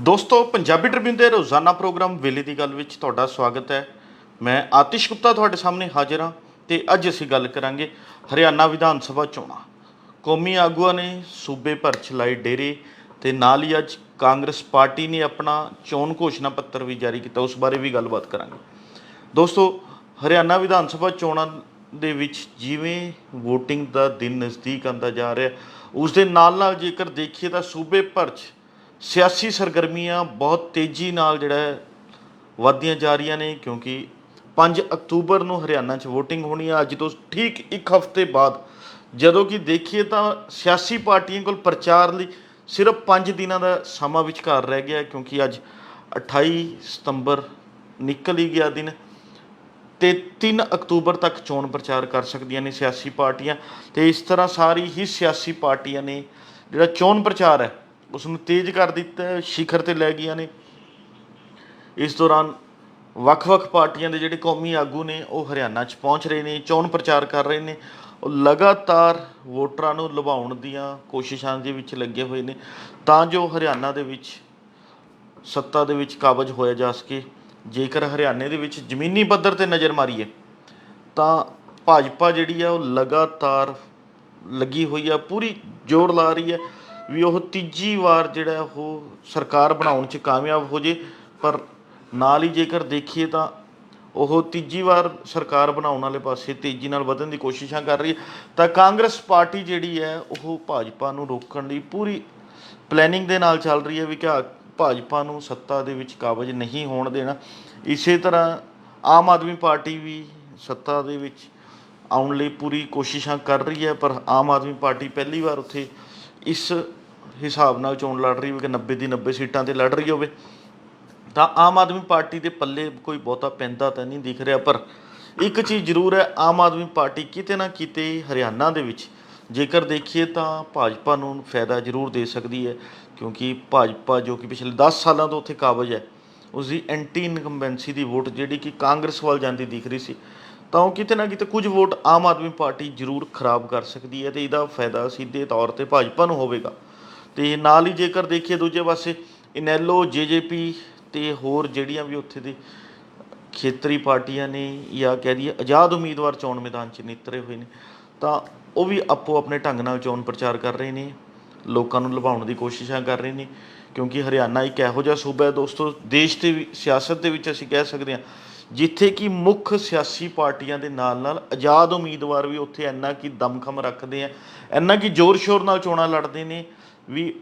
ਦੋਸਤੋ, ਪੰਜਾਬੀ ਟ੍ਰਿਬਿਊਨ ਦੇ ਰੋਜ਼ਾਨਾ ਪ੍ਰੋਗਰਾਮ ਵੇਲੇ ਦੀ ਗੱਲ ਵਿੱਚ ਤੁਹਾਡਾ ਸਵਾਗਤ ਹੈ। ਮੈਂ ਆਤਿਸ਼ ਗੁਪਤਾ ਤੁਹਾਡੇ ਸਾਹਮਣੇ ਹਾਜ਼ਰ ਹਾਂ ਤੇ ਅੱਜ ਅਸੀਂ ਗੱਲ ਕਰਾਂਗੇ ਹਰਿਆਣਾ ਵਿਧਾਨ ਸਭਾ ਚੋਣਾਂ। ਕੌਮੀ ਆਗੂਆਂ ਨੇ ਸੂਬੇ ਭਰ ਚ ਲਾਏ ਡੇਰੇ ਤੇ ਨਾਲ ਹੀ ਅੱਜ ਕਾਂਗਰਸ ਪਾਰਟੀ ਨੇ ਆਪਣਾ ਚੋਣ ਘੋਸ਼ਣਾ ਪੱਤਰ ਵੀ ਜਾਰੀ ਕੀਤਾ, ਉਸ ਬਾਰੇ ਵੀ ਗੱਲਬਾਤ ਕਰਾਂਗੇ। ਦੋਸਤੋ, ਹਰਿਆਣਾ ਵਿਧਾਨ ਸਭਾ ਚੋਣਾਂ ਦੇ ਵਿੱਚ ਜਿਵੇਂ VOTING ਦਾ ਦਿਨ ਨਜ਼ਦੀਕ ਆਉਂਦਾ ਜਾ ਰਿਹਾ ਉਸ ਦੇ ਨਾਲ ਨਾਲ ਜੇਕਰ ਦੇਖੀਏ ਤਾਂ ਸੂਬੇ ਭਰ 'ਚ ਸਿਆਸੀ ਸਰਗਰਮੀਆਂ ਬਹੁਤ ਤੇਜ਼ੀ ਨਾਲ ਜਿਹੜਾ ਹੈ ਵਧਦੀਆਂ ਜਾ ਰਹੀਆਂ ਨੇ, ਕਿਉਂਕਿ 5 ਅਕਤੂਬਰ ਨੂੰ ਹਰਿਆਣਾ 'ਚ VOTING ਹੋਣੀ ਆ। ਅੱਜ ਤੋਂ ਠੀਕ ਇੱਕ ਹਫ਼ਤੇ ਬਾਅਦ ਜਦੋਂ ਕਿ ਦੇਖੀਏ ਤਾਂ ਸਿਆਸੀ ਪਾਰਟੀਆਂ ਕੋਲ ਪ੍ਰਚਾਰ ਲਈ ਸਿਰਫ 5 ਦਿਨਾਂ ਦਾ ਸਮਾਂ ਵਿਚਕਾਰ ਰਹਿ ਗਿਆ, ਕਿਉਂਕਿ ਅੱਜ 28 ਸਤੰਬਰ ਨਿਕਲ ਹੀ ਗਿਆ ਦਿਨ ਤੇ 3 ਅਕਤੂਬਰ ਤੱਕ ਚੋਣ ਪ੍ਰਚਾਰ ਕਰ ਸਕਦੀਆਂ ਨੇ ਸਿਆਸੀ ਪਾਰਟੀਆਂ। ਤੇ ਇਸ ਤਰ੍ਹਾਂ ਸਾਰੀ ਹੀ ਸਿਆਸੀ ਪਾਰਟੀਆਂ ਨੇ ਜਿਹੜਾ ਚੋਣ ਪ੍ਰਚਾਰ ਹੈ ਉਸ ਨੂੰ ਤੇਜ਼ ਕਰ ਦਿੱਤਾ, ਸਿਖਰ ਤੇ ਲੈ ਗਈਆਂ ਨੇ। ਇਸ ਦੌਰਾਨ ਵੱਖ-ਵੱਖ ਪਾਰਟੀਆਂ ਦੇ ਜਿਹੜੇ ਕੌਮੀ ਆਗੂ ਨੇ, ਉਹ ਹਰਿਆਣਾ 'ਚ ਪਹੁੰਚ ਰਹੇ ਨੇ, ਚੋਣ ਪ੍ਰਚਾਰ ਕਰ ਰਹੇ ਨੇ। ਉਹ ਲਗਾਤਾਰ ਵੋਟਰਾਂ ਨੂੰ ਲੁਭਾਉਣ ਦੀਆਂ ਕੋਸ਼ਿਸ਼ਾਂ ਦੇ ਵਿੱਚ ਲੱਗੇ ਹੋਏ ਨੇ। ਤਾਂ ਜੋ ਹਰਿਆਣਾ ਦੇ ਵਿੱਚ ਸੱਤਾ ਦੇ ਵਿੱਚ ਕਾਬਜ ਹੋਇਆ ਜਾ ਸਕੇ। ਜੇਕਰ ਹਰਿਆਣੇ ਦੇ ਵਿੱਚ ਜ਼ਮੀਨੀ ਪੱਧਰ ਤੇ ਨਜ਼ਰ ਮਾਰੀਏ, ਤਾਂ ਭਾਜਪਾ ਜਿਹੜੀ ਆ, ਉਹ ਲਗਾਤਾਰ ਲੱਗੀ ਹੋਈ ਆ, ਪੂਰੀ ਜ਼ੋਰ ਲਾ ਰਹੀ ਹੈ ਵੀ ਉਹ ਤੀਜੀ ਵਾਰ ਜਿਹੜਾ ਉਹ ਸਰਕਾਰ ਬਣਾਉਣ 'ਚ ਕਾਮਯਾਬ ਹੋ ਜੇ, ਪਰ ਨਾਲ ਹੀ ਜੇਕਰ ਦੇਖੀਏ ਤਾਂ ਉਹ ਤੀਜੀ ਵਾਰ ਸਰਕਾਰ ਬਣਾਉਣ ਵਾਲੇ ਪਾਸੇ ਤੇਜ਼ੀ ਨਾਲ ਵਧਣ ਦੀ ਕੋਸ਼ਿਸ਼ਾਂ ਕਰ ਰਹੀ ਹੈ। ਤਾਂ ਕਾਂਗਰਸ ਪਾਰਟੀ ਜਿਹੜੀ ਹੈ, ਉਹ ਭਾਜਪਾ ਨੂੰ ਰੋਕਣ ਲਈ ਪੂਰੀ ਪਲੈਨਿੰਗ ਦੇ ਨਾਲ ਚੱਲ ਰਹੀ ਹੈ ਵੀ ਕਿ ਭਾਜਪਾ ਨੂੰ ਸੱਤਾ ਦੇ ਵਿੱਚ ਕਾਬਜ ਨਹੀਂ ਹੋਣ ਦੇਣਾ। ਇਸੇ ਤਰ੍ਹਾਂ ਆਮ ਆਦਮੀ ਪਾਰਟੀ ਵੀ ਸੱਤਾ ਦੇ ਵਿੱਚ ਆਉਣ ਲਈ ਪੂਰੀ ਕੋਸ਼ਿਸ਼ਾਂ ਕਰ ਰਹੀ ਹੈ, ਪਰ ਆਮ ਆਦਮੀ ਪਾਰਟੀ ਪਹਿਲੀ ਵਾਰ ਉੱਥੇ ਇਸ ਹਿਸਾਬ ਨਾਲ ਚੋਣ ਲੜ ਰਹੀ ਹੋਵੇ ਕਿ 90 ਦੀ 90 ਸੀਟਾਂ ਤੇ ਲੜ ਰਹੀ ਹੋਵੇ, ਤਾਂ ਆਮ ਆਦਮੀ ਪਾਰਟੀ ਦੇ ਪੱਲੇ ਕੋਈ ਬਹੁਤਾ ਪੈਂਦਾ ਤਾਂ ਨਹੀਂ ਦਿਖ ਰਿਹਾ, ਪਰ ਇੱਕ ਚੀਜ਼ ਜ਼ਰੂਰ ਹੈ, ਆਮ ਆਦਮੀ ਪਾਰਟੀ ਕਿਤੇ ਨਾ ਕਿਤੇ ਹਰਿਆਣਾ ਦੇ ਵਿੱਚ, ਜੇਕਰ ਦੇਖੀਏ ਤਾਂ ਭਾਜਪਾ ਨੂੰ ਫਾਇਦਾ ਜ਼ਰੂਰ ਦੇ ਸਕਦੀ ਹੈ, ਕਿਉਂਕਿ ਭਾਜਪਾ ਜੋ ਕਿ ਪਿਛਲੇ 10 ਸਾਲਾਂ ਤੋਂ ਉੱਥੇ ਕਾਬਜ ਹੈ ਉਸ ਦੀ ਐਂਟੀ ਇਨਕੰਬੈਂਸੀ ਦੀ ਵੋਟ ਜਿਹੜੀ ਕਿ ਕਾਂਗਰਸ ਵੱਲ ਜਾਂਦੀ ਦਿਖ ਰਹੀ ਸੀ ਤਾਂ ਉਹ ਕਿਤੇ ਨਾ ਕਿਤੇ ਕੁਝ ਵੋਟ ਆਮ ਆਦਮੀ ਪਾਰਟੀ ਜ਼ਰੂਰ ਖਰਾਬ ਕਰ ਸਕਦੀ ਹੈ ਤੇ ਇਹਦਾ ਫਾਇਦਾ ਸਿੱਧੇ ਤੌਰ ਤੇ ਭਾਜਪਾ ਨੂੰ ਹੋਵੇਗਾ। ਤੇ ਨਾਲ ਹੀ ਜੇਕਰ ਦੇਖੀਏ ਦੂਜੇ ਪਾਸੇ, ਇਨੈਲੋ, ਜੇਜੇਪੀ ਤੇ ਹੋਰ ਜਿਹੜੀਆਂ ਵੀ ਉੱਥੇ ਦੇ ਖੇਤਰੀ ਪਾਰਟੀਆਂ ਨੇ ਜਾਂ ਕਹਿ ਦਈਏ ਆਜ਼ਾਦ ਉਮੀਦਵਾਰ ਚੋਣ ਮੈਦਾਨ 'ਚ ਨਿਤਰੇ ਹੋਏ ਨੇ, ਤਾਂ ਉਹ ਵੀ ਆਪੋ ਆਪਣੇ ਢੰਗ ਨਾਲ ਚੋਣ ਪ੍ਰਚਾਰ ਕਰ ਰਹੇ ਨੇ, ਲੋਕਾਂ ਨੂੰ ਲੁਭਾਉਣ ਦੀ ਕੋਸ਼ਿਸ਼ਾਂ ਕਰ ਰਹੇ ਨੇ, ਕਿਉਂਕਿ ਹਰਿਆਣਾ ਇੱਕ ਇਹੋ ਜਿਹਾ ਸੂਬਾ ਹੈ, ਦੋਸਤੋ, ਦੇਸ਼ ਦੇ ਵੀ- ਸਿਆਸਤ ਦੇ ਵਿੱਚ ਅਸੀਂ ਕਹਿ ਸਕਦੇ ਹਾਂ ਜਿੱਥੇ ਕਿ ਮੁੱਖ ਸਿਆਸੀ ਪਾਰਟੀਆਂ ਦੇ ਨਾਲ ਨਾਲ ਆਜ਼ਾਦ ਉਮੀਦਵਾਰ ਵੀ ਉੱਥੇ ਇੰਨਾ ਕਿ ਦਮਖਮ ਰੱਖਦੇ ਆ, ਇੰਨਾ ਕਿ ਜ਼ੋਰ ਸ਼ੋਰ ਨਾਲ ਚੋਣਾਂ ਲੜਦੇ ਨੇ ਵੀ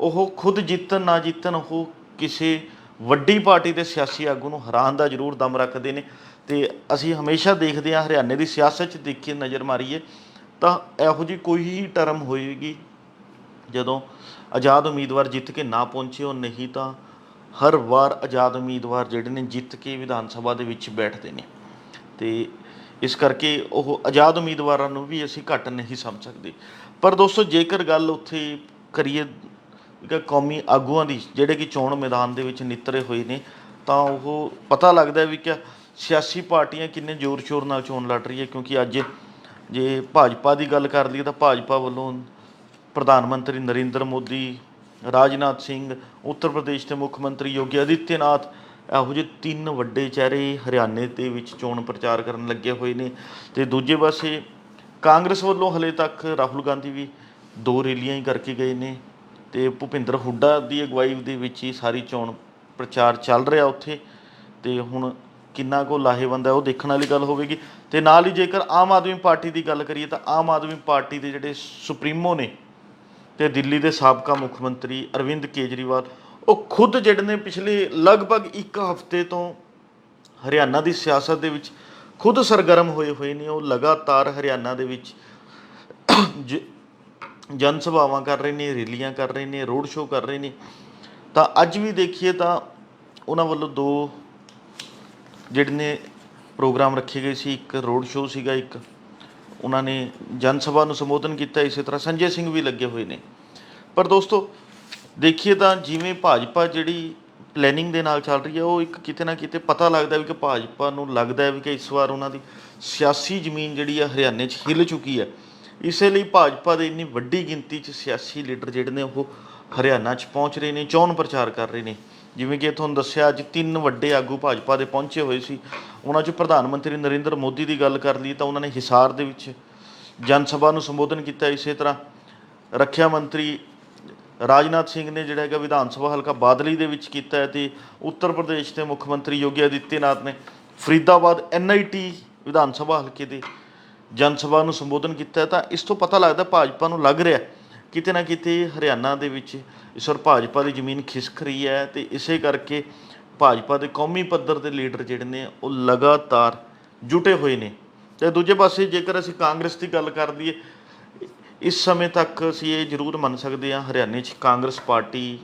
ਉਹ ਖੁਦ ਜਿੱਤਣ ਨਾ ਜਿੱਤਣ ਉਹ ਕਿਸੇ ਵੱਡੀ ਪਾਰਟੀ ਦੇ ਸਿਆਸੀ ਆਗੂ ਨੂੰ ਹਰਾਉਣ ਦਾ ਜ਼ਰੂਰ ਦਮ ਰੱਖਦੇ ਨੇ ਤੇ ਅਸੀਂ ਹਮੇਸ਼ਾ ਦੇਖਦੇ ਹਾਂ ਹਰਿਆਣੇ ਦੀ ਸਿਆਸਤ 'ਚ ਦੇਖੀਏ, ਨਜ਼ਰ ਮਾਰੀਏ, ਤਾਂ ਇਹੋ ਜੀ ਕੋਈ ਹੀ ਟਰਮ ਹੋਏਗੀ ਜਦੋਂ ਆਜ਼ਾਦ ਉਮੀਦਵਾਰ ਜਿੱਤ ਕੇ ਨਾ ਪਹੁੰਚੇ ਉਹ ਨਹੀਂ ਤਾਂ ਹਰ ਵਾਰ ਆਜ਼ਾਦ ਉਮੀਦਵਾਰ ਜਿਹੜੇ ਨੇ ਜਿੱਤ ਕੇ ਵਿਧਾਨ ਸਭਾ ਦੇ ਵਿੱਚ ਬੈਠਦੇ ਨੇ। ਤੇ ਇਸ ਕਰਕੇ ਉਹ ਆਜ਼ਾਦ ਉਮੀਦਵਾਰਾਂ ਨੂੰ ਵੀ ਅਸੀਂ ਘੱਟ ਨਹੀਂ ਸਮਝ ਸਕਦੇ। ਪਰ ਦੋਸਤੋ, ਜੇਕਰ ਗੱਲ ਉੱਥੇ ਕਰੀਏ ਕਿ ਕੌਮੀ ਆਗੂਆਂ ਦੀ, ਜਿਹੜੇ ਕਿ ਚੋਣ ਮੈਦਾਨ ਦੇ ਵਿੱਚ ਨਿਤਰੇ ਹੋਏ ਨੇ, ਤਾਂ ਉਹ ਪਤਾ ਲੱਗਦਾ ਵੀ ਕਿ ਸਿਆਸੀ ਪਾਰਟੀਆਂ ਕਿੰਨੇ ਜ਼ੋਰ ਸ਼ੋਰ ਨਾਲ ਚੋਣ ਲੜ ਰਹੀ ਹੈ ਕਿਉਂਕਿ ਅੱਜ ਜੇ ਭਾਜਪਾ ਦੀ ਗੱਲ ਕਰ ਲਈਏ ਤਾਂ ਭਾਜਪਾ ਵੱਲੋਂ ਪ੍ਰਧਾਨ ਮੰਤਰੀ ਨਰਿੰਦਰ ਮੋਦੀ ਰਾਜਨਾਥ ਸਿੰਘ, ਉੱਤਰ ਪ੍ਰਦੇਸ਼ ਦੇ ਮੁੱਖ ਮੰਤਰੀ ਯੋਗੀ ਆਦਿੱਤਿਆਨਾਥ ਇਹੋ ਜਿਹੇ ਤਿੰਨ ਵੱਡੇ ਚਿਹਰੇ ਹਰਿਆਣੇ ਦੇ ਵਿੱਚ ਚੋਣ ਪ੍ਰਚਾਰ ਕਰਨ ਲੱਗੇ ਹੋਏ ਨੇ। ਤੇ ਦੂਜੇ ਪਾਸੇ ਕਾਂਗਰਸ ਵੱਲੋਂ ਹਲੇ ਤੱਕ ਰਾਹੁਲ ਗਾਂਧੀ ਵੀ ਦੋ ਰੈਲੀਆਂ ਹੀ ਕਰਕੇ ਗਏ ਨੇ ਤੇ ਭੁਪਿੰਦਰ ਹੁੱਡਾ ਦੀ ਅਗਵਾਈ ਦੇ ਵਿੱਚ ਹੀ ਸਾਰੀ ਚੋਣ ਪ੍ਰਚਾਰ ਚੱਲ ਰਿਹਾ ਉੱਥੇ। ਤੇ ਹੁਣ ਕਿੰਨਾ ਕੋ ਲਾਹੇਵੰਦ ਹੈ ਉਹ ਦੇਖਣ ਵਾਲੀ ਗੱਲ ਹੋਵੇਗੀ। ਤੇ ਨਾਲ ਹੀ ਜੇਕਰ ਆਮ ਆਦਮੀ ਪਾਰਟੀ ਦੀ ਗੱਲ ਕਰੀਏ ਤਾਂ ਆਮ ਆਦਮੀ ਪਾਰਟੀ ਦੇ ਜਿਹੜੇ ਸੁਪਰੀਮੋ ਨੇ ਤੇ ਦਿੱਲੀ ਦੇ ਸਾਬਕਾ ਮੁੱਖ ਮੰਤਰੀ ਅਰਵਿੰਦ ਕੇਜਰੀਵਾਲ, ਉਹ ਖੁਦ ਜਿਹੜੇ ਨੇ ਪਿਛਲੇ ਲਗਭਗ ਇੱਕ ਹਫ਼ਤੇ ਤੋਂ ਹਰਿਆਣਾ ਦੀ ਸਿਆਸਤ ਦੇ ਵਿੱਚ ਖੁਦ ਸਰਗਰਮ ਹੋਏ ਹੋਏ ਨੇ, ਉਹ ਲਗਾਤਾਰ ਹਰਿਆਣਾ ਦੇ ਵਿੱਚ ਜ- ਜਨ ਸਭਾਵਾਂ ਕਰ ਰਹੇ ਨੇ, ਰੈਲੀਆਂ ਕਰ ਰਹੇ ਨੇ, ਰੋਡ ਸ਼ੋਅ ਕਰ ਰਹੇ ਨੇ। ਤਾਂ ਅੱਜ ਵੀ ਦੇਖੀਏ ਤਾਂ ਉਹਨਾਂ ਵੱਲੋਂ ਦੋ ਜਿਹੜੇ ਨੇ ਪ੍ਰੋਗਰਾਮ ਰੱਖੇ ਗਏ ਸੀ, ਇੱਕ ਰੋਡ ਸ਼ੋਅ ਸੀਗਾ, ਇੱਕ ਉਹਨਾਂ ਨੇ ਜਨ ਸਭਾ ਨੂੰ ਸੰਬੋਧਨ ਕੀਤਾ, ਇਸੇ ਤਰ੍ਹਾਂ ਸੰਜੇ ਸਿੰਘ ਵੀ ਲੱਗੇ ਹੋਏ ਨੇ। ਪਰ ਦੋਸਤੋ, ਦੇਖੀਏ ਤਾਂ ਜਿਵੇਂ ਭਾਜਪਾ ਜਿਹੜੀ ਪਲੈਨਿੰਗ ਦੇ ਨਾਲ ਚੱਲ ਰਹੀ ਹੈ, ਉਹ ਇੱਕ ਕਿਤੇ ਨਾ ਕਿਤੇ ਪਤਾ ਲੱਗਦਾ ਵੀ ਕਿ ਭਾਜਪਾ ਨੂੰ ਲੱਗਦਾ ਹੈ ਵੀ ਕਿ ਇਸ ਵਾਰ ਉਹਨਾਂ ਦੀ ਸਿਆਸੀ ਜ਼ਮੀਨ ਜਿਹੜੀ ਹੈ ਹਰਿਆਣੇ 'ਚ ਹਿੱਲ ਚੁੱਕੀ ਹੈ। ਇਸੇ ਲਈ ਭਾਜਪਾ ਦੇ ਇੰਨੀ ਵੱਡੀ ਗਿਣਤੀ 'ਚ ਸਿਆਸੀ ਲੀਡਰ ਜਿਹੜੇ ਨੇ, ਉਹ ਹਰਿਆਣਾ 'ਚ ਪਹੁੰਚ ਰਹੇ ਨੇ, ਚੋਣ ਪ੍ਰਚਾਰ ਕਰ ਰਹੇ ਨੇ। ਜਿਵੇਂ ਕਿ ਤੁਹਾਨੂੰ ਦੱਸਿਆ ਅੱਜ ਤਿੰਨ ਵੱਡੇ ਆਗੂ ਭਾਜਪਾ ਦੇ ਪਹੁੰਚੇ ਹੋਏ ਸੀ। ਉਹਨਾਂ 'ਚ ਪ੍ਰਧਾਨ ਮੰਤਰੀ ਨਰਿੰਦਰ ਮੋਦੀ ਦੀ ਗੱਲ ਕਰ ਲਈ ਤਾਂ ਉਹਨਾਂ ਨੇ ਹਿਸਾਰ ਦੇ ਵਿੱਚ ਜਨ ਸਭਾ ਨੂੰ ਸੰਬੋਧਨ ਕੀਤਾ ਇਸੇ ਤਰ੍ਹਾਂ। ਰੱਖਿਆ ਮੰਤਰੀ ਰਾਜਨਾਥ ਸਿੰਘ ਨੇ ਜਿਹੜਾ ਹੈਗਾ ਵਿਧਾਨ ਸਭਾ ਹਲਕਾ ਬਾਦਲੀ ਦੇ ਵਿੱਚ ਕੀਤਾ ਹੈ ਤੇ ਉੱਤਰ ਪ੍ਰਦੇਸ਼ ਦੇ ਮੁੱਖ ਮੰਤਰੀ ਯੋਗੀ ਆਦਿੱਤਿਆਨਾਥ ਨੇ ਫਰੀਦਾਬਾਦ ਐਨਆਈਟੀ ਵਿਧਾਨ ਸਭਾ ਹਲਕੇ ਦੇ ਜਨ ਸਭਾ ਨੂੰ ਸੰਬੋਧਨ ਕੀਤਾ ਤਾਂ ਇਸ ਤੋਂ ਪਤਾ ਲੱਗਦਾ ਭਾਜਪਾ ਨੂੰ ਲੱਗ ਰਿਹਾ ਕਿਤੇ ਨਾ ਕਿਤੇ ਹਰਿਆਣਾ ਦੇ ਵਿੱਚ ਇਸ ਵਾਰ ਭਾਜਪਾ ਦੀ ਜ਼ਮੀਨ ਖਿਸਕ ਰਹੀ ਹੈ ਤੇ ਇਸੇ ਕਰਕੇ ਭਾਜਪਾ ਦੇ ਕੌਮੀ ਪੱਧਰ ਦੇ ਲੀਡਰ ਜਿਹੜੇ ਨੇ, ਉਹ ਲਗਾਤਾਰ ਜੁਟੇ ਹੋਏ ਨੇ। ਤੇ ਦੂਜੇ ਪਾਸੇ ਜੇਕਰ ਅਸੀਂ ਕਾਂਗਰਸ ਦੀ ਗੱਲ ਕਰ ਲਈਏ, ਇਸ ਸਮੇਂ ਤੱਕ ਅਸੀਂ ਇਹ ਜ਼ਰੂਰ ਮੰਨ ਸਕਦੇ ਹਾਂ, ਹਰਿਆਣੇ 'ਚ ਕਾਂਗਰਸ ਪਾਰਟੀ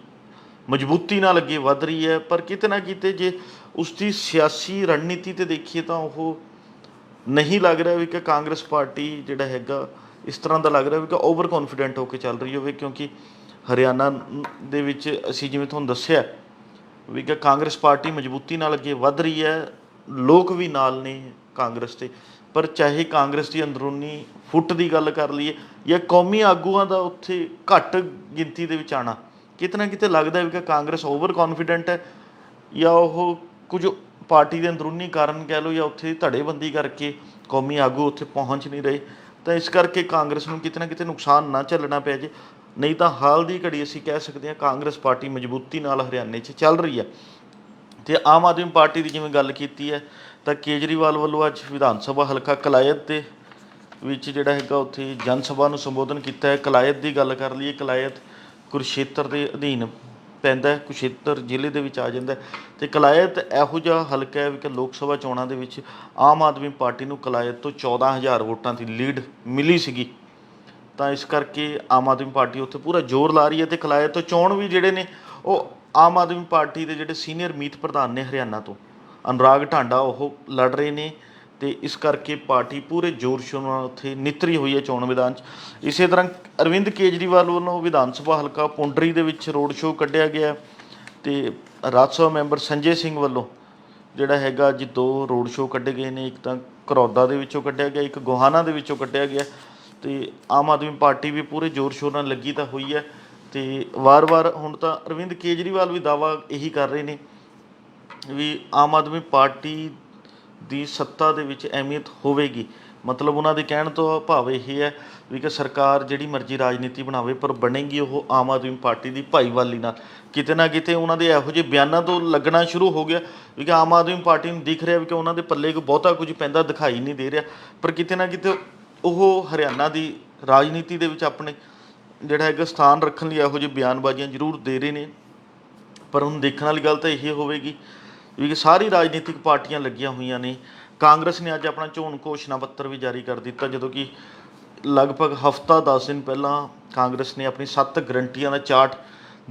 ਮਜ਼ਬੂਤੀ ਨਾਲ ਅੱਗੇ ਵਧ ਰਹੀ ਹੈ, ਪਰ ਕਿਤੇ ਨਾ ਕਿਤੇ ਜੇ ਉਸ ਦੀ ਸਿਆਸੀ ਰਣਨੀਤੀ ਤੇ ਦੇਖੀਏ ਤਾਂ ਉਹ ਨਹੀਂ ਲੱਗ ਰਿਹਾ ਵੀ ਕਿ ਕਾਂਗਰਸ ਪਾਰਟੀ ਜਿਹੜਾ ਹੈਗਾ ਇਸ ਤਰ੍ਹਾਂ ਦਾ ਲੱਗ ਰਿਹਾ ਵੀ ਕਿ ਓਵਰ ਕੌਨਫੀਡੈਂਟ ਹੋ ਕੇ ਚੱਲ ਰਹੀ ਹੋਵੇ, ਕਿਉਂਕਿ ਹਰਿਆਣਾ ਦੇ ਵਿੱਚ ਅਸੀਂ ਜਿਵੇਂ ਤੁਹਾਨੂੰ ਦੱਸਿਆ, ਵੀ ਕਿ ਕਾਂਗਰਸ ਪਾਰਟੀ ਮਜ਼ਬੂਤੀ ਨਾਲ ਅੱਗੇ ਵੱਧ ਰਹੀ ਹੈ, ਲੋਕ ਵੀ ਨਾਲ ਨੇ ਕਾਂਗਰਸ 'ਤੇ, ਪਰ ਚਾਹੇ ਕਾਂਗਰਸ ਦੀ ਅੰਦਰੂਨੀ ਫੁੱਟ ਦੀ ਗੱਲ ਕਰ ਲਈਏ, ਜਾਂ ਕੌਮੀ ਆਗੂਆਂ ਦਾ ਉੱਥੇ ਘੱਟ ਗਿਣਤੀ ਦੇ ਵਿੱਚ ਆਣਾ ਕਿਤੇ ਨਾ ਕਿਤੇ ਲੱਗਦਾ ਵੀ ਕਿ ਕਾਂਗਰਸ ਓਵਰ ਕੌਨਫੀਡੈਂਟ ਹੈ, ਜਾਂ ਉਹ ਕੁਝ ਪਾਰਟੀ ਦੇ ਅੰਦਰੂਨੀ ਕਾਰਨ ਕਹਿ ਲਓ, ਜਾਂ ਉੱਥੇ ਧੜੇਬੰਦੀ ਕਰਕੇ ਕੌਮੀ ਆਗੂ ਉੱਥੇ ਪਹੁੰਚ ਨਹੀਂ ਰਹੇ ਤਾਂ ਇਸ ਕਰਕੇ ਕਾਂਗਰਸ ਨੂੰ ਕਿਤੇ ਨਾ ਕਿਤੇ ਨੁਕਸਾਨ ਨਾ ਝੱਲਣਾ ਪੈ ਜੇ। ਨਹੀਂ ਤਾਂ ਹਾਲ ਦੀ ਘੜੀ ਅਸੀਂ ਕਹਿ ਸਕਦੇ ਹਾਂ ਕਾਂਗਰਸ ਪਾਰਟੀ ਮਜ਼ਬੂਤੀ ਨਾਲ ਹਰਿਆਣੇ 'ਚ ਚੱਲ ਰਹੀ ਹੈ। ਤੇ ਆਮ ਆਦਮੀ ਪਾਰਟੀ ਦੀ ਜਿਵੇਂ ਗੱਲ ਕੀਤੀ ਹੈ, ਤਾਂ ਕੇਜਰੀਵਾਲ ਵੱਲੋਂ ਅੱਜ ਵਿਧਾਨ ਸਭਾ ਹਲਕਾ ਕਲਾਇਤ ਦੇ ਵਿੱਚ ਜਿਹੜਾ ਹੈਗਾ ਉੱਥੇ ਜਨ ਸਭਾ ਨੂੰ ਸੰਬੋਧਨ ਕੀਤਾ ਹੈ। ਕਲਾਇਤ ਦੀ ਗੱਲ ਕਰ ਲਈਏ, ਕਲਾਇਤ ਕੁਰਸ਼ੇਤਰ ਦੇ ਅਧੀਨ ਪੈਂਦਾ ਹੈ ਜ਼ਿਲ੍ਹੇ ਦੇ ਵਿੱਚ ਆ ਜਾਂਦਾ ਹੈ ਤੇ ਕਲਾਇਤ ਇਹੋ ਜਿਹਾ ਹਲਕਾ ਹੈ ਕਿ ਲੋਕ ਸਭਾ ਚੋਣਾਂ ਦੇ ਵਿੱਚ ਆਮ ਆਦਮੀ ਪਾਰਟੀ ਨੂੰ ਕਲਾਇਤ ਤੋਂ 14000 ਵੋਟਾਂ ਦੀ ਲੀਡ ਮਿਲੀ ਸੀਗੀ। ਤਾਂ ਇਸ ਕਰਕੇ ਆਮ ਆਦਮੀ ਪਾਰਟੀ ਉੱਥੇ ਪੂਰਾ ਜ਼ੋਰ ਲਾ ਰਹੀ ਹੈ ਤੇ ਕਲਾਇਤ ਤੋਂ ਚੋਣ ਵੀ ਜਿਹੜੇ ਨੇ, ਉਹ ਆਮ ਆਦਮੀ ਪਾਰਟੀ ਦੇ ਜਿਹੜੇ ਸੀਨੀਅਰ ਮੀਤ ਪ੍ਰਧਾਨ ਨੇ ਹਰਿਆਣਾ ਤੋਂ, ਅਨੁਰਾਗ ਢਾਂਡਾ ਉਹ ਲੜ ਰਹੇ ਨੇ। ਤੇ ਇਸ ਕਰਕੇ ਪਾਰਟੀ ਪੂਰੇ ਜ਼ੋਰ ਸ਼ੋਰ ਨਾਲ ਉੱਥੇ ਨਿਤਰੀ ਹੋਈ ਹੈ ਚੋਣ ਮੈਦਾਨ 'ਚ। ਇਸੇ ਤਰ੍ਹਾਂ ਅਰਵਿੰਦ ਕੇਜਰੀਵਾਲ ਵੱਲੋਂ ਵਿਧਾਨ ਸਭਾ ਹਲਕਾ ਪੁੰਡਰੀ ਦੇ ਵਿੱਚ ਰੋਡ ਸ਼ੋਅ ਕੱਢਿਆ ਗਿਆ ਤੇ ਰਾਜ ਸਭਾ ਮੈਂਬਰ ਸੰਜੇ ਸਿੰਘ ਵੱਲੋਂ ਜਿਹੜਾ ਹੈਗਾ ਅੱਜ ਦੋ ਰੋਡ ਸ਼ੋਅ ਕੱਢੇ ਗਏ ਨੇ, ਇੱਕ ਤਾਂ ਕਰੌਦਾ ਦੇ ਵਿੱਚੋਂ ਕੱਢਿਆ ਗਿਆ, ਇੱਕ ਗੋਹਾਨਾ ਦੇ ਵਿੱਚੋਂ ਕੱਢਿਆ ਗਿਆ ਤੇ ਆਮ ਆਦਮੀ ਪਾਰਟੀ ਵੀ ਪੂਰੇ ਜ਼ੋਰ ਸ਼ੋਰ ਨਾਲ ਲੱਗੀ ਤਾਂ ਹੋਈ ਹੈ ਤੇ ਵਾਰ-ਵਾਰ ਹੁਣ ਤਾਂ ਅਰਵਿੰਦ ਕੇਜਰੀਵਾਲ ਵੀ ਦਾਵਾ ਇਹੀ ਕਰ ਰਹੇ ਨੇ ਵੀ ਆਮ ਆਦਮੀ ਪਾਰਟੀ ਦੀ ਸੱਤਾ ਦੇ ਵਿੱਚ ਅਹਿਮੀਅਤ ਹੋਵੇਗੀ। ਮਤਲਬ ਉਹਨਾਂ ਦੇ ਕਹਿਣ ਤੋਂ ਭਾਵ ਇਹ ਹੈ ਵੀ ਕਿ ਸਰਕਾਰ ਜਿਹੜੀ ਮਰਜ਼ੀ ਰਾਜਨੀਤੀ ਬਣਾਵੇ, ਪਰ ਬਣੇਗੀ ਉਹ ਆਮ ਆਦਮੀ ਪਾਰਟੀ ਦੀ ਭਾਈਵਾਲੀ ਨਾਲ। ਕਿਤੇ ਨਾ ਕਿਤੇ ਉਹਨਾਂ ਦੇ ਇਹੋ ਜਿਹੇ ਬਿਆਨਾਂ ਤੋਂ ਲੱਗਣਾ ਸ਼ੁਰੂ ਹੋ ਗਿਆ ਵੀ ਕਿ ਆਮ ਆਦਮੀ ਪਾਰਟੀ ਨੂੰ ਦਿਖ ਰਿਹਾ ਵੀ ਕਿ ਉਹਨਾਂ ਦੇ ਪੱਲੇ ਕੋਈ ਬਹੁਤਾ ਕੁਝ ਪੈਂਦਾ ਦਿਖਾਈ ਨਹੀਂ ਦੇ ਰਿਹਾ। ਪਰ ਕਿਤੇ ਨਾ ਕਿਤੇ ਉਹ ਹਰਿਆਣਾ ਦੀ ਰਾਜਨੀਤੀ ਦੇ ਵਿੱਚ ਆਪਣੇ ਜਿਹੜਾ ਹੈਗਾ ਸਥਾਨ ਰੱਖਣ ਲਈ ਇਹੋ ਜਿਹੇ ਬਿਆਨਬਾਜ਼ੀਆਂ ਜ਼ਰੂਰ ਦੇ ਰਹੇ ਨੇ। ਪਰ ਹੁਣ ਦੇਖਣ ਵਾਲੀ ਗੱਲ ਤਾਂ ਇਹ ਹੋਵੇਗੀ ਵੀ ਸਾਰੀ ਰਾਜਨੀਤਿਕ ਪਾਰਟੀਆਂ ਲੱਗੀਆਂ ਹੋਈਆਂ ਨੇ। ਕਾਂਗਰਸ ਨੇ ਅੱਜ ਆਪਣਾ ਚੋਣ ਘੋਸ਼ਣਾ ਪੱਤਰ ਵੀ ਜਾਰੀ ਕਰ ਦਿੱਤਾ, ਜਦੋਂ ਕਿ ਲਗਭਗ ਹਫਤਾ 10 ਦਿਨ ਪਹਿਲਾਂ ਕਾਂਗਰਸ ਨੇ ਆਪਣੀ ਸੱਤ ਗਰੰਟੀਆਂ ਦਾ ਚਾਰਟ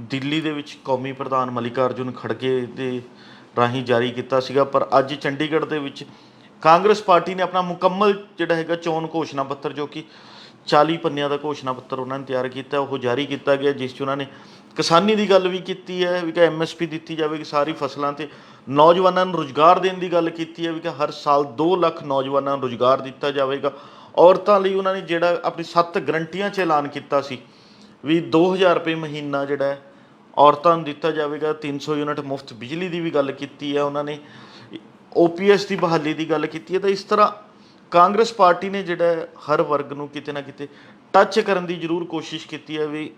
ਦਿੱਲੀ ਦੇ ਵਿੱਚ ਕੌਮੀ ਪ੍ਰਧਾਨ ਮਲਿਕਾਰਜੁਨ ਖੜਗੇ ਦੇ ਰਾਹੀਂ ਜਾਰੀ ਕੀਤਾ ਸੀਗਾ। ਪਰ ਅੱਜ ਚੰਡੀਗੜ੍ਹ ਦੇ ਵਿੱਚ ਕਾਂਗਰਸ ਪਾਰਟੀ ਨੇ ਆਪਣਾ ਮੁਕੰਮਲ ਜਿਹੜਾ ਹੈਗਾ ਚੋਣ ਘੋਸ਼ਣਾ ਪੱਤਰ, ਜੋ ਕਿ 40 ਪੰਨਿਆਂ ਦਾ ਘੋਸ਼ਣਾ ਪੱਤਰ ਉਹਨਾਂ ਨੇ ਤਿਆਰ ਕੀਤਾ, ਉਹ ਜਾਰੀ ਕੀਤਾ ਗਿਆ, ਜਿਸ 'ਚ ਉਹਨਾਂ ਨੇ ਕਿਸਾਨੀ ਦੀ ਗੱਲ ਵੀ ਕੀਤੀ ਹੈ, ਵੀ ਕਿ ਐਮਐਸਪੀ ਦਿੱਤੀ ਜਾਵੇਗੀ ਸਾਰੀ ਫਸਲਾਂ ਤੇ ਨੌਜਵਾਨਾਂ ਨੂੰ ਰੁਜ਼ਗਾਰ ਦੇਣ ਦੀ ਗੱਲ ਕੀਤੀ ਹੈ, ਵੀ ਕਿ ਹਰ ਸਾਲ 2 ਲੱਖ ਨੌਜਵਾਨਾਂ ਨੂੰ ਰੁਜ਼ਗਾਰ ਦਿੱਤਾ ਜਾਵੇਗਾ। ਔਰਤਾਂ ਲਈ ਉਹਨਾਂ ਨੇ ਜਿਹੜਾ ਆਪਣੀ ਸੱਤ ਗਰੰਟੀਆਂ 'ਚ ਐਲਾਨ ਕੀਤਾ ਸੀ, ਵੀ 2000 ਰੁਪਏ ਮਹੀਨਾ ਜਿਹੜਾ ਔਰਤਾਂ ਨੂੰ ਦਿੱਤਾ ਜਾਵੇਗਾ 300 ਯੂਨਿਟ ਮੁਫਤ ਬਿਜਲੀ ਦੀ ਵੀ ਗੱਲ ਕੀਤੀ ਹੈ ਉਹਨਾਂ ਨੇ। ਓਪੀਐਸ ਦੀ ਬਹਾਲੀ ਦੀ ਗੱਲ ਕੀਤੀ ਹੈ, ਤਾਂ ਇਸ ਤਰ੍ਹਾਂ ਕਾਂਗਰਸ ਪਾਰਟੀ ਨੇ ਜਿਹੜਾ ਹਰ ਵਰਗ ਨੂੰ ਕਿਤੇ ਨਾ ਕਿਤੇ ਟੱਚ ਕਰਨ ਦੀ ਜ਼ਰੂਰ ਕੋਸ਼ਿਸ਼ ਕੀਤੀ ਹੈ ਵੀ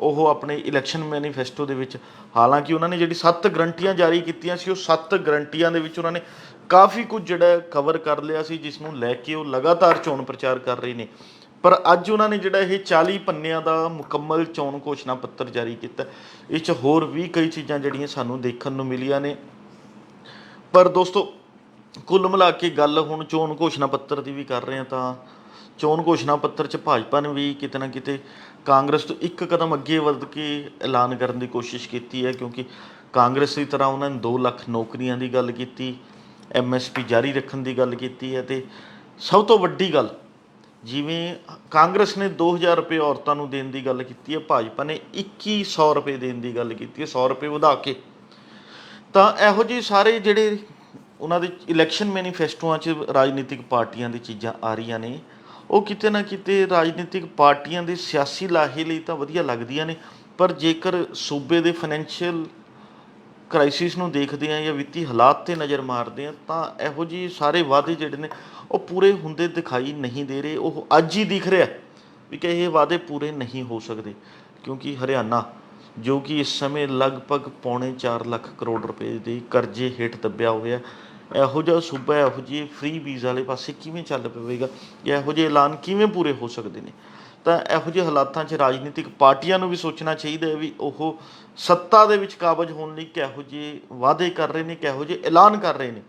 ਉਹ ਆਪਣੇ ਇਲੈਕਸ਼ਨ ਮੈਨੀਫੈਸਟੋ ਦੇ ਵਿੱਚ, ਹਾਲਾਂਕਿ ਉਹਨਾਂ ਨੇ ਜਿਹੜੀ ਸੱਤ ਗਰੰਟੀਆਂ ਜਾਰੀ ਕੀਤੀਆਂ ਸੀ, ਉਹ ਸੱਤ ਗਰੰਟੀਆਂ ਦੇ ਵਿੱਚ ਉਹਨਾਂ ਨੇ ਕਾਫੀ ਕੁਝ ਜਿਹੜਾ ਕਵਰ ਕਰ ਲਿਆ ਸੀ, ਜਿਸ ਨੂੰ ਲੈ ਕੇ ਉਹ ਲਗਾਤਾਰ ਚੋਣ ਪ੍ਰਚਾਰ ਕਰ ਰਹੇ ਨੇ। ਪਰ ਅੱਜ ਉਹਨਾਂ ਨੇ ਜਿਹੜਾ ਇਹ 40 ਪੰਨਿਆਂ ਦਾ ਮੁਕੰਮਲ ਚੋਣ ਘੋਸ਼ਣਾ ਪੱਤਰ ਜਾਰੀ ਕੀਤਾ ਇਹ 'ਚ ਹੋਰ ਵੀ ਕਈ ਚੀਜ਼ਾਂ ਜਿਹੜੀਆਂ ਸਾਨੂੰ ਦੇਖਣ ਨੂੰ ਮਿਲੀਆਂ ਨੇ। ਪਰ ਦੋਸਤੋ, ਕੁੱਲ ਮਿਲਾ ਕੇ ਗੱਲ ਹੁਣ ਚੋਣ ਘੋਸ਼ਣਾ ਪੱਤਰ ਦੀ ਵੀ ਕਰ ਰਹੇ ਹਾਂ ਤਾਂ ਚੋਣ ਘੋਸ਼ਣਾ ਪੱਤਰ 'ਚ ਭਾਜਪਾ ਨੇ ਵੀ ਕਿਤੇ ਨਾ ਕਿਤੇ ਕਾਂਗਰਸ ਤੋਂ ਇੱਕ ਕਦਮ ਅੱਗੇ ਵੱਧ ਕੇ ਐਲਾਨ ਕਰਨ ਦੀ ਕੋਸ਼ਿਸ਼ ਕੀਤੀ ਹੈ ਕਿਉਂਕਿ ਕਾਂਗਰਸ ਦੀ ਤਰ੍ਹਾਂ ਉਹਨਾਂ ਨੇ 2 ਲੱਖ ਨੌਕਰੀਆਂ ਦੀ ਗੱਲ ਕੀਤੀ ਐਮਐਸਪੀ ਜਾਰੀ ਰੱਖਣ ਦੀ ਗੱਲ ਕੀਤੀ ਹੈ ਤੇ ਸਭ ਤੋਂ ਵੱਡੀ ਗੱਲ ਜਿਵੇਂ ਕਾਂਗਰਸ ਨੇ 2000 ਰੁਪਏ ਔਰਤਾਂ ਨੂੰ ਦੇਣ ਦੀ ਗੱਲ ਕੀਤੀ ਹੈ, ਭਾਜਪਾ ਨੇ 2100 ਰੁਪਏ ਦੇਣ ਦੀ ਗੱਲ ਕੀਤੀ ਹੈ 100 ਰੁਪਏ ਵਧਾ ਕੇ ਤਾਂ ਇਹੋ ਜਿਹੇ ਸਾਰੇ ਜਿਹੜੇ ਉਹਨਾਂ ਦੇ ਇਲੈਕਸ਼ਨ ਮੈਨੀਫੈਸਟੋਆਂ 'ਚ ਰਾਜਨੀਤਿਕ ਪਾਰਟੀਆਂ ਦੀ ਚੀਜ਼ਾਂ ਆ ਰਹੀਆਂ ਨੇ, ਉਹ ਕਿਤੇ ਨਾ ਕਿਤੇ ਰਾਜਨੀਤਿਕ ਪਾਰਟੀਆਂ ਦੇ ਸਿਆਸੀ ਲਾਹੇ ਲਈ ਤਾਂ ਵਧੀਆ ਲੱਗਦੀਆਂ ਨੇ, ਪਰ ਜੇਕਰ ਸੂਬੇ ਦੇ ਫਾਈਨੈਂਸ਼ੀਅਲ ਕ੍ਰਾਈਸਿਸ ਨੂੰ ਦੇਖਦੇ ਆ ਜਾਂ ਵਿੱਤੀ ਹਾਲਾਤ ਤੇ ਨਜ਼ਰ ਮਾਰਦੇ ਆ ਤਾਂ ਇਹੋ ਜਿਹੇ ਸਾਰੇ ਵਾਅਦੇ ਜਿਹੜੇ ਨੇ, ਉਹ ਪੂਰੇ ਹੁੰਦੇ ਦਿਖਾਈ ਨਹੀਂ ਦੇ ਰਹੇ, ਉਹ ਅੱਜ ਹੀ ਦਿਖ ਰਿਹਾ ਵੀ ਕਿ ਇਹ ਵਾਅਦੇ ਪੂਰੇ ਨਹੀਂ ਹੋ ਸਕਦੇ, ਕਿਉਂਕਿ ਹਰਿਆਣਾ ਜੋ ਕਿ ਇਸ ਸਮੇਂ ਲਗਭਗ ਪੌਣੇ 4 ਲੱਖ ਕਰੋੜ ਰੁਪਏ ਦੇ ਕਰਜ਼ੇ ਹੇਠ ਦੱਬਿਆ ਹੋਇਆ। ਇਹੋ ਜਿਹਾ ਸੂਬਾ, ਇਹੋ ਜਿਹੇ ਫ੍ਰੀ ਵੀਜ਼ਾ ਵਾਲੇ ਪਾਸੇ ਕਿਵੇਂ ਚੱਲ ਪਵੇਗਾ? ਇਹੋ ਜਿਹੇ ਐਲਾਨ ਕਿਵੇਂ ਪੂਰੇ ਹੋ ਸਕਦੇ ਨੇ? ਤਾਂ ਇਹੋ ਜਿਹੇ ਹਾਲਾਤਾਂ 'ਚ ਰਾਜਨੀਤਿਕ ਪਾਰਟੀਆਂ ਨੂੰ ਵੀ ਸੋਚਣਾ ਚਾਹੀਦਾ ਹੈ ਵੀ ਉਹ ਸੱਤਾ ਦੇ ਵਿੱਚ ਕਾਬਜ ਹੋਣ ਲਈ ਕਿਹੋ ਜਿਹੇ ਵਾਅਦੇ ਕਰ ਰਹੇ ਨੇ, ਕਿਹੋ ਜਿਹੇ ਐਲਾਨ ਕਰ ਰਹੇ ਨੇ।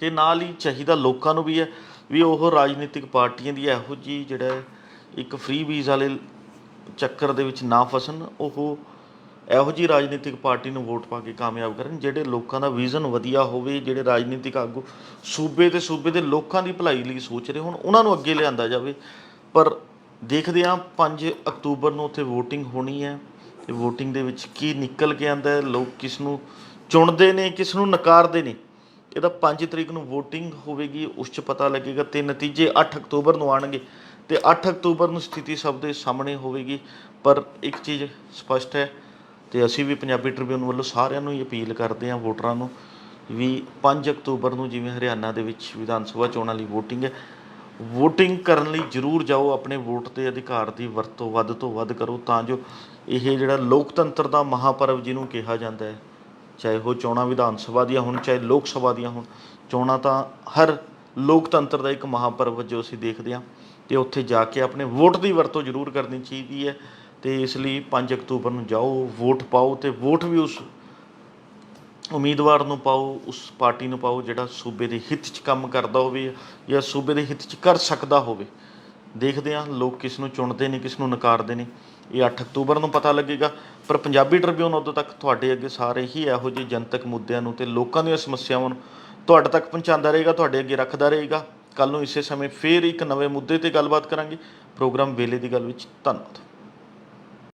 ਤੇ ਨਾਲ ਹੀ ਚਾਹੀਦਾ ਲੋਕਾਂ ਨੂੰ ਵੀ ਹੈ ਵੀ ਉਹ ਰਾਜਨੀਤਿਕ ਪਾਰਟੀਆਂ ਦੀ ਇਹੋ ਜਿਹੀ ਜਿਹੜਾ ਇੱਕ ਫ੍ਰੀ ਵੀਜ਼ਾ ਵਾਲੇ ਚੱਕਰ ਦੇ ਵਿੱਚ ਨਾ ਫਸਣ, ਉਹ ਇਹੋ ਜਿਹੀ ਰਾਜਨੀਤਿਕ ਪਾਰਟੀ ਨੂੰ ਵੋਟ ਪਾ ਕੇ ਕਾਮਯਾਬ ਕਰਨ, ਜਿਹੜੇ ਲੋਕਾਂ ਦਾ ਵਿਜ਼ਨ ਵਧੀਆ ਹੋਵੇ, ਜਿਹੜੇ ਰਾਜਨੀਤਿਕ ਆਗੂ ਸੂਬੇ ਤੇ ਸੂਬੇ ਦੇ ਲੋਕਾਂ ਦੀ ਭਲਾਈ ਲਈ ਸੋਚ ਰਹੇ ਹੋਣ, ਉਹਨਾਂ ਨੂੰ ਅੱਗੇ ਲਿਆਂਦਾ ਜਾਵੇ। ਪਰ ਦੇਖਦੇ ਹਾਂ 5 ਅਕਤੂਬਰ ਨੂੰ ਉੱਥੇ VOTING ਹੋਣੀ ਹੈ, ਤੇ VOTING ਦੇ ਵਿੱਚ ਕੀ ਨਿਕਲ ਕੇ ਆਂਦਾ ਹੈ, ਲੋਕ ਕਿਸ ਨੂੰ ਚੁਣਦੇ ਨੇ, ਕਿਸ ਨੂੰ ਨਕਾਰਦੇ ਨੇ, ਇਹਦਾ 5 ਤਰੀਕ ਨੂੰ VOTING ਹੋਵੇਗੀ, ਉਸ 'ਚ ਪਤਾ ਲੱਗੇਗਾ, ਤੇ ਨਤੀਜੇ 8 ਅਕਤੂਬਰ ਨੂੰ ਆਣਗੇ ਤੇ 8 ਅਕਤੂਬਰ ਨੂੰ ਸਥਿਤੀ ਸਭ ਦੇ ਸਾਹਮਣੇ ਹੋਵੇਗੀ, ਪਰ ਇੱਕ ਚੀਜ਼ ਸਪਸ਼ਟ ਹੈ ਤੇ ਅਸੀਂ ਵੀ ਪੰਜਾਬੀ ਟ੍ਰਿਬਿਊਨ ਵੱਲੋਂ ਸਾਰਿਆਂ ਨੂੰ ਹੀ ਅਪੀਲ ਕਰਦੇ ਹਾਂ ਵੋਟਰਾਂ ਨੂੰ ਵੀ 5 ਅਕਤੂਬਰ ਨੂੰ ਜਿਵੇਂ ਹਰਿਆਣਾ ਦੇ ਵਿੱਚ ਵਿਧਾਨ ਸਭਾ ਚੋਣਾਂ ਲਈ VOTING ਹੈ VOTING ਕਰਨ ਲਈ ਜ਼ਰੂਰ ਜਾਓ, ਆਪਣੇ ਵੋਟ ਦੇ ਅਧਿਕਾਰ ਦੀ ਵਰਤੋਂ ਵੱਧ ਤੋਂ ਵੱਧ ਕਰੋ ਤਾਂ ਜੋ ਇਹ ਜਿਹੜਾ ਲੋਕਤੰਤਰ ਦਾ ਮਹਾਪਰਵ ਜਿਹਨੂੰ ਕਿਹਾ ਜਾਂਦਾ ਹੈ, ਚਾਹੇ ਉਹ ਚੋਣਾਂ ਵਿਧਾਨ ਸਭਾ ਦੀਆਂ ਹੋਣ, ਚਾਹੇ ਲੋਕ ਸਭਾ ਦੀਆਂ ਹੋਣ, ਚੋਣਾਂ ਤਾਂ ਹਰ ਲੋਕਤੰਤਰ ਦਾ ਇੱਕ ਮਹਾਪਰਵ ਜੋ ਅਸੀਂ ਦੇਖਦੇ ਹਾਂ। ਤੇ ਉੱਥੇ ਜਾ ਕੇ ਆਪਣੇ ਵੋਟ ਦੀ ਵਰਤੋਂ ਜ਼ਰੂਰ ਕਰਨੀ ਚਾਹੀਦੀ ਹੈ ਤੇ ਇਸ ਲਈ 5 ਅਕਤੂਬਰ ਨੂੰ ਜਾਓ, ਵੋਟ ਪਾਓ ਤੇ ਵੋਟ ਵੀ ਉਸ ਉਮੀਦਵਾਰ ਨੂੰ ਪਾਓ, ਉਸ ਪਾਰਟੀ ਨੂੰ ਪਾਓ ਜਿਹੜਾ ਸੂਬੇ ਦੇ ਹਿੱਤ 'ਚ ਕੰਮ ਕਰਦਾ ਹੋਵੇ ਜਾਂ ਸੂਬੇ ਦੇ ਹਿੱਤ 'ਚ ਕਰ ਸਕਦਾ ਹੋਵੇ। ਦੇਖਦੇ ਹਾਂ, ਲੋਕ ਕਿਸ ਨੂੰ ਚੁਣਦੇ ਨੇ, ਕਿਸ ਨੂੰ ਨਕਾਰਦੇ ਨੇ। ਇਹ 8 ਅਕਤੂਬਰ ਨੂੰ ਪਤਾ ਲੱਗੇਗਾ, ਪਰ ਪੰਜਾਬੀ ਟ੍ਰਿਬਿਊਨ ਉਦੋਂ ਤੱਕ ਤੁਹਾਡੇ ਅੱਗੇ ਸਾਰੇ ਹੀ ਇਹੋ ਜਿਹੇ ਜਨਤਕ ਮੁੱਦਿਆਂ ਨੂੰ ਤੇ ਲੋਕਾਂ ਦੀਆਂ ਸਮੱਸਿਆਵਾਂ ਨੂੰ ਤੁਹਾਡੇ ਤੱਕ ਪਹੁੰਚਾਉਂਦਾ ਰਹੇਗਾ, ਤੁਹਾਡੇ ਅੱਗੇ ਰੱਖਦਾ ਰਹੇਗਾ। ਕੱਲ ਨੂੰ ਇਸੇ ਸਮੇਂ ਫੇਰ ਇੱਕ ਨਵੇਂ ਮੁੱਦੇ ਤੇ ਗੱਲਬਾਤ ਕਰਾਂਗੇ। ਪ੍ਰੋਗਰਾਮ ਵੇਲੇ ਦੀ ਗੱਲ ਵਿੱਚ ਧੰਨਵਾਦ।